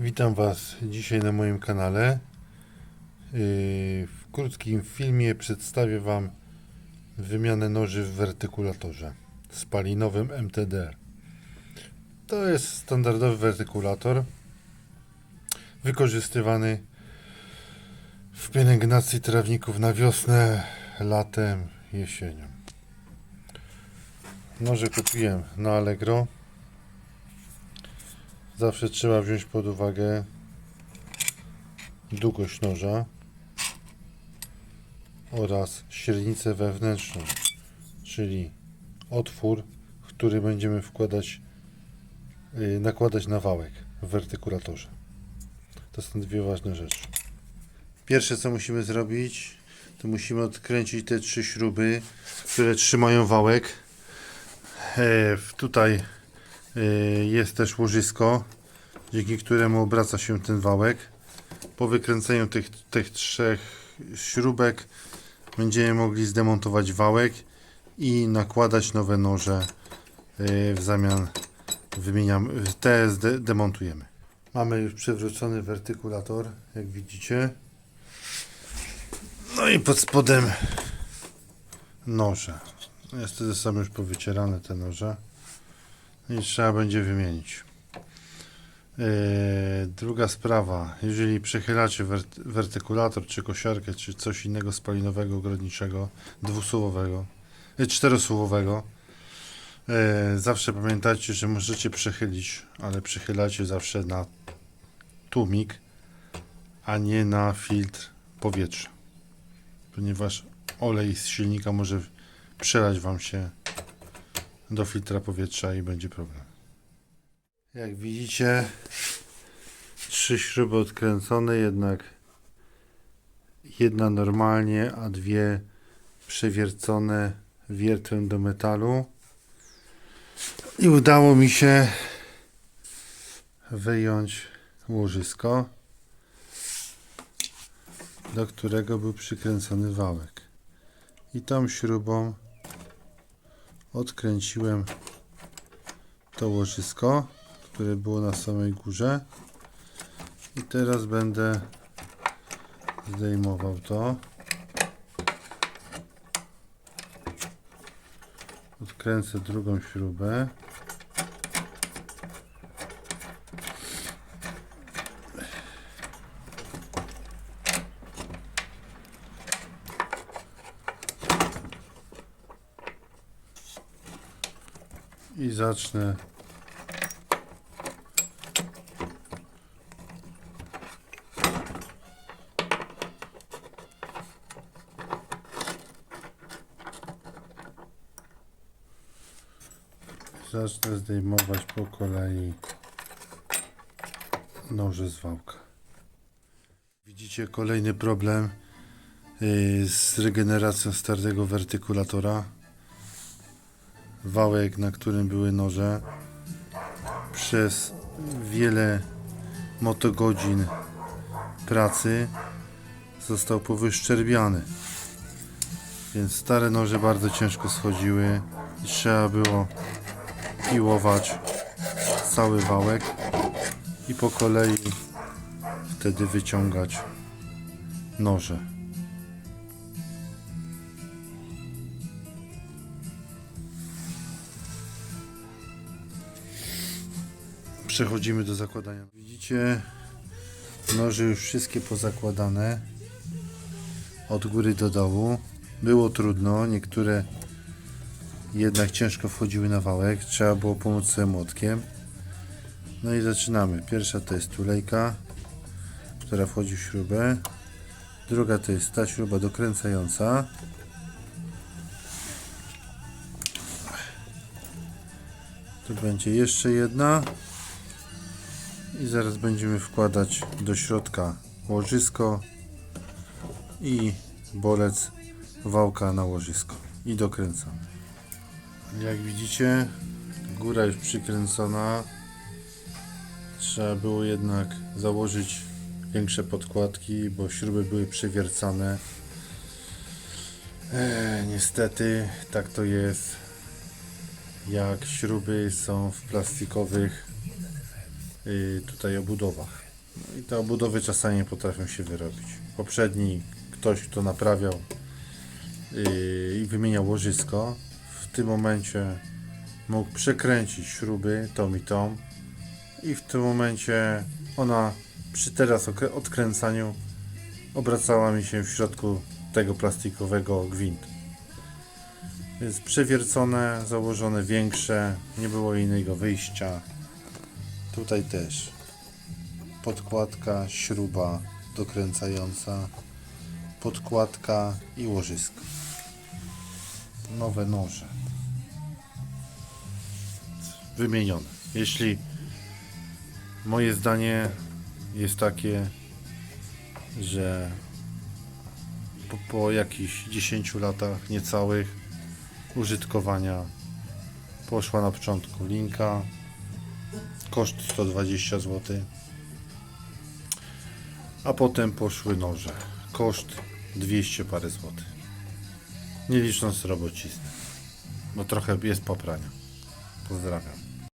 Witam Was dzisiaj na moim kanale. Yy, W krótkim filmie przedstawię Wam wymianę noży w wertykulatorze spalinowym MTD. To jest standardowy wertykulator wykorzystywany w pielęgnacji trawników na wiosnę, latem, jesienią. Noże kupiłem na Allegro. Zawsze trzeba wziąć pod uwagę długość noża oraz średnicę wewnętrzną, czyli otwór, który będziemy wkładać, yy, nakładać na wałek w wertykulatorze. To są dwie ważne rzeczy. Pierwsze co musimy zrobić, to musimy odkręcić te trzy śruby, które trzymają wałek. E, tutaj Y, Jest też łożysko, dzięki któremu obraca się ten wałek. Po wykręceniu tych, tych trzech śrubek będziemy mogli zdemontować wałek i nakładać nowe noże. y, W zamian wymieniam, te demontujemy. Mamy już przewrócony wertykulator, jak widzicie. No i pod spodem noże. Niestety są już powycierane te noże i trzeba będzie wymienić. Yy, druga sprawa, jeżeli przechylacie wert- wertykulator, czy kosiarkę, czy coś innego spalinowego, ogrodniczego, dwusuwowego, yy, czterosuwowego, yy, zawsze pamiętajcie, że możecie przechylić, ale przechylacie zawsze na tłumik, a nie na filtr powietrza, ponieważ olej z silnika może przelać Wam się do filtra powietrza i będzie problem. Jak widzicie, trzy śruby odkręcone, jednak jedna normalnie, a dwie przewiercone wiertłem do metalu. I udało mi się wyjąć łożysko, do którego był przykręcony wałek. I tą śrubą odkręciłem to łożysko, które było na samej górze. I teraz będę zdejmował to. Odkręcę drugą śrubę i zacznę zacznę zdejmować po kolei noże z wałka. Widzicie kolejny problem yy, z regeneracją starego wertykulatora wałek, na którym były noże, przez wiele motogodzin pracy został powyszczerbiany. Więc stare noże bardzo ciężko schodziły i trzeba było piłować cały wałek i po kolei wtedy wyciągać noże. Przechodzimy do zakładania. Widzicie, noże już wszystkie pozakładane od góry do dołu. Było trudno, niektóre jednak ciężko wchodziły na wałek, trzeba było pomóc sobie młotkiem. No i zaczynamy. Pierwsza to jest tulejka, która wchodzi w śrubę. Druga to jest ta śruba dokręcająca. Tu będzie jeszcze jedna. I zaraz będziemy wkładać do środka łożysko i bolec wałka na łożysko i dokręcamy. Jak widzicie, góra już przykręcona. Trzeba było jednak założyć większe podkładki, bo śruby były przewiercane. Eee, niestety tak to jest. Jak śruby są w plastikowych tutaj obudowach. No I te obudowy czasami nie potrafią się wyrobić. Poprzedni ktoś, kto naprawiał yy, i wymieniał łożysko, w tym momencie mógł przekręcić śruby tą i tą i w tym momencie ona przy teraz odkręcaniu obracała mi się w środku tego plastikowego gwintu. Więc przewiercone, założone większe, nie było innego wyjścia. Tutaj też podkładka, śruba dokręcająca, podkładka i łożysko. Nowe noże. Wymienione. Jeśli moje zdanie jest takie, że po, po jakichś 10 latach niecałych użytkowania poszła na początku linka koszt 120 zł a potem poszły noże. Koszt 200 parę złotych. Nie licząc robocizny bo trochę jest poprania. Pozdrawiam